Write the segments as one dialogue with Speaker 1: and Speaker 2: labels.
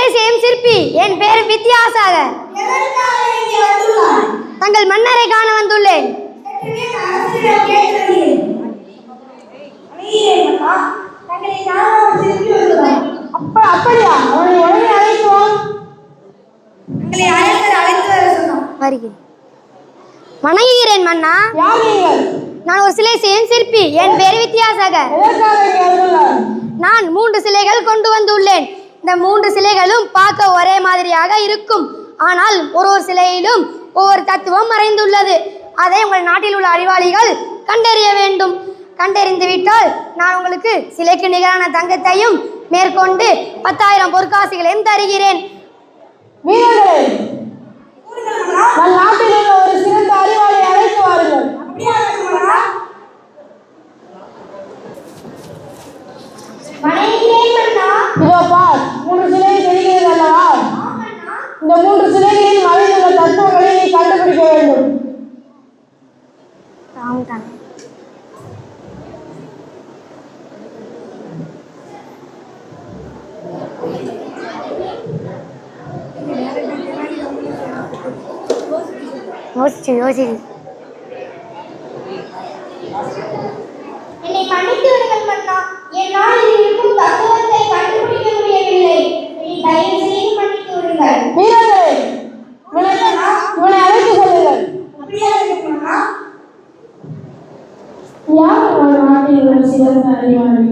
Speaker 1: சிலை செய்யும் சிற்பி. என் பேர் வித்யாசாகர் தங்கள் மன்னரை காண வந்துள்ளேன்.
Speaker 2: அப்படியா?
Speaker 1: வருகிறேன். வணங்குகிறேன் மன்னா. நான் ஒரு சிலை செய்யும் சிற்பி. என் பேர்
Speaker 2: வந்துள்ளாய்
Speaker 1: நான் மூன்று சிலைகள் கொண்டு வந்துள்ளேன். இந்த மூன்று சிலைகளும் பார்க்க ஒரே மாதிரியாக இருக்கும். ஆனால் ஒரு ஒரு சிலையிலும் ஒவ்வொரு தத்துவம் மறைந்துள்ளது. அதை உங்கள் நாட்டில் உள்ள அறிவாளிகள் கண்டறிய வேண்டும். கண்டறிந்து விட்டால் நான் உங்களுக்கு சிலைக்கு நிகரான தங்கத்தையும் மேற்கொண்டு பத்தாயிரம் பொற்காசிகளையும் தருகிறேன்
Speaker 2: வீரர்களே
Speaker 3: கூறுங்கள் அம்மா
Speaker 2: நம் நாட்டில் உள்ள ஒரு சிறந்த அறிவாளி அழைத்து வாருங்கள்
Speaker 3: அப்படியா அம்மா வணங்குகிறேன் மன்னா
Speaker 2: இதோ பார் மூன்று சிலை தெரிகிறது அல்லவா
Speaker 3: ஆமண்ணா
Speaker 2: இந்த மூன்று சிலைகளில் மறைந்துள்ள தத்துவங்களை நீ கண்டுபிடிக்க வேண்டும்
Speaker 1: யோசிச்சு யோசிச்சு
Speaker 3: என்னை மன்னித்து விடுங்கள் மன்னா என்னால் இதில் இருக்கும் தத்துவத்தை கண்டுபிடிக்க முடியவில்லை. என்னை தயவு செய்து மன்னித்து விடுங்கள்
Speaker 2: வீரர்களே இவனை அழைத்து செல்லுங்கள்
Speaker 3: அப்படியா இருக்கும்
Speaker 2: யார் ஒரு நாட்டில் உள்ள சிறந்த அறிவாளி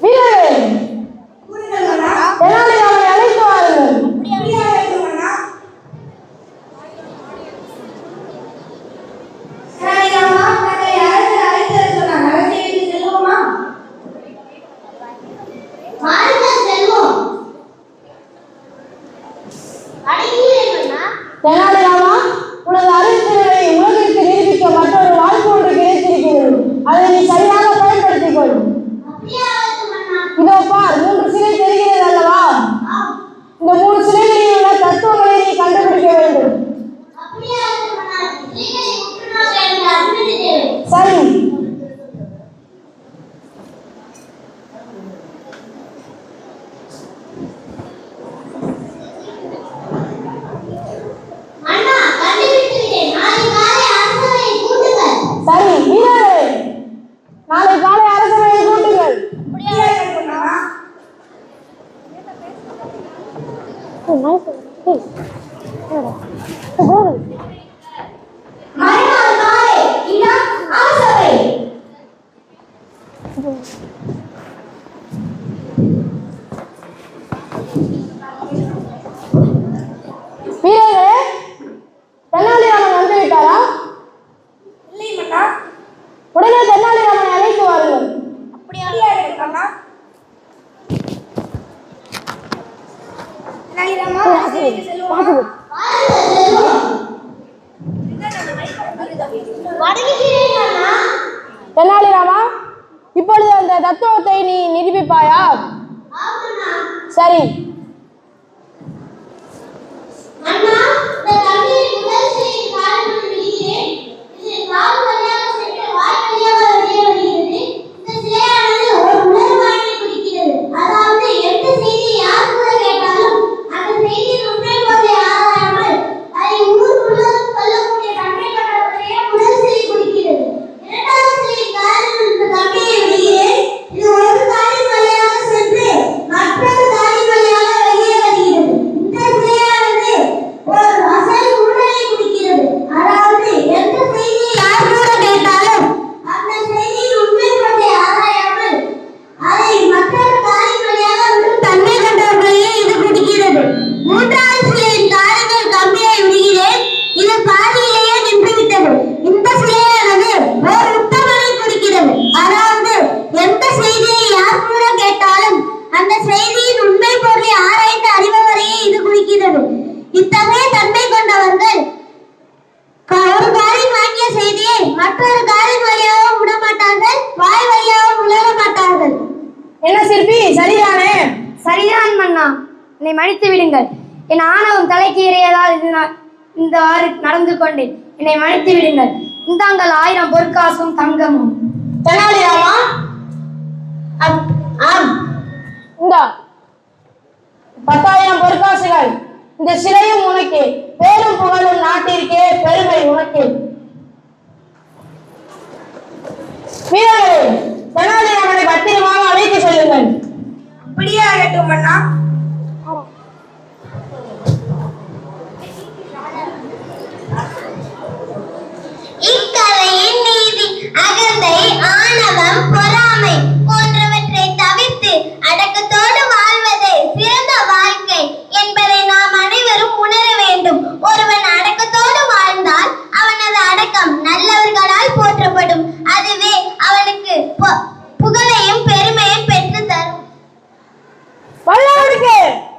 Speaker 2: வீரர்களே
Speaker 3: கூறுங்கள் மன்னா
Speaker 2: தெனாலி அவனை அழைத்து வாருங்கள்
Speaker 3: அப்படியா இருக்கும் மன்னா சரியாமா தன்னை அரசர் அழைத்து வர சொன்னார் அரசியலுக்கு செல்வோமா வாருங்கள் செல்வோம் அடங்கியே மன்னா
Speaker 2: தெனாலிராமா உனது அறிவுத்திறனை உலகிற்கு நிரூபிக்க மற்றொரு வாய்ப்பு ஒன்று கிடைத்திருக்கிறது அதை நீ சரியாக பயன்படுத்திக் கொள்
Speaker 3: அப்படியா இருக்கும் மன்னா
Speaker 2: இதோ பார் மூன்று சிலை தெரிகிறது அல்லவா
Speaker 3: ஆம்
Speaker 2: இந்த மூணு சிலைகளில் உள்ள தத்துவங்களை நீ கண்டுபிடிக்க வேண்டும்
Speaker 3: அப்படியா இருக்கும் மன்னா ஸ்ரீகளை உற்றுநோக்க எனக்கு அனுமதி தேவை
Speaker 2: சரி
Speaker 3: அண்ணா கண்டுபிடித்து விட்டேன் நாளை காலை அரசவை கூட்டுங்கள்
Speaker 2: சரி வீரர்களே நாளை காலை அரசவையை கூட்டுங்கள்
Speaker 3: அப்படியா இருக்கும் மன்னா மறுநாள் காலை இடம் அரசவை
Speaker 2: வீரர்களே தென்னாலிராமன் வந்து விட்டாரா
Speaker 3: இல்லை மன்னா
Speaker 2: உடனே தென்னாலிராமனை அழைத்து வாருங்கள்
Speaker 3: அப்படியா இருக்கும் மன்னா
Speaker 2: தென்னாலிராமா இப்பொழுது அந்த தத்துவத்தை நீ நிரூபிப்பாயா? சரி.
Speaker 3: மற்றொரு வழியாகவும் விட மாட்டார்கள் வாய் வழியாகவும் உணர மாட்டார்கள்.
Speaker 2: என்ன சிற்பி? சரிதானே?
Speaker 1: சரிதான் மன்னா. என்னை மன்னித்து விடுங்கள். என் ஆணவம் தலைக்கு ஏறியதால் இது நான் இந்த ஆறு நடந்து கொண்டேன். என்னை மன்னித்து விடுங்கள். இந்தாங்கள் ஆயிரம் பொற்காசும் தங்கமும்.
Speaker 2: தெனாலிராமா?
Speaker 3: ஆம்.
Speaker 2: இந்தா.
Speaker 4: பத்தாயிரம் பொற்காசுகள். இந்த சிலையும் உனக்கு பேரும் புகழும் நாட்டிற்கே பெருமை உனக்கு. வீரர்களே தெனாலிராமனை பத்திரமாக அழைத்து செல்லுங்கள்.
Speaker 3: அப்படியே ஆகட்டும் அண்ணா.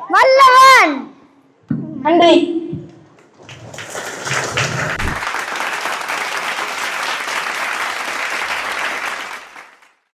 Speaker 3: வல்லவன். நன்றி.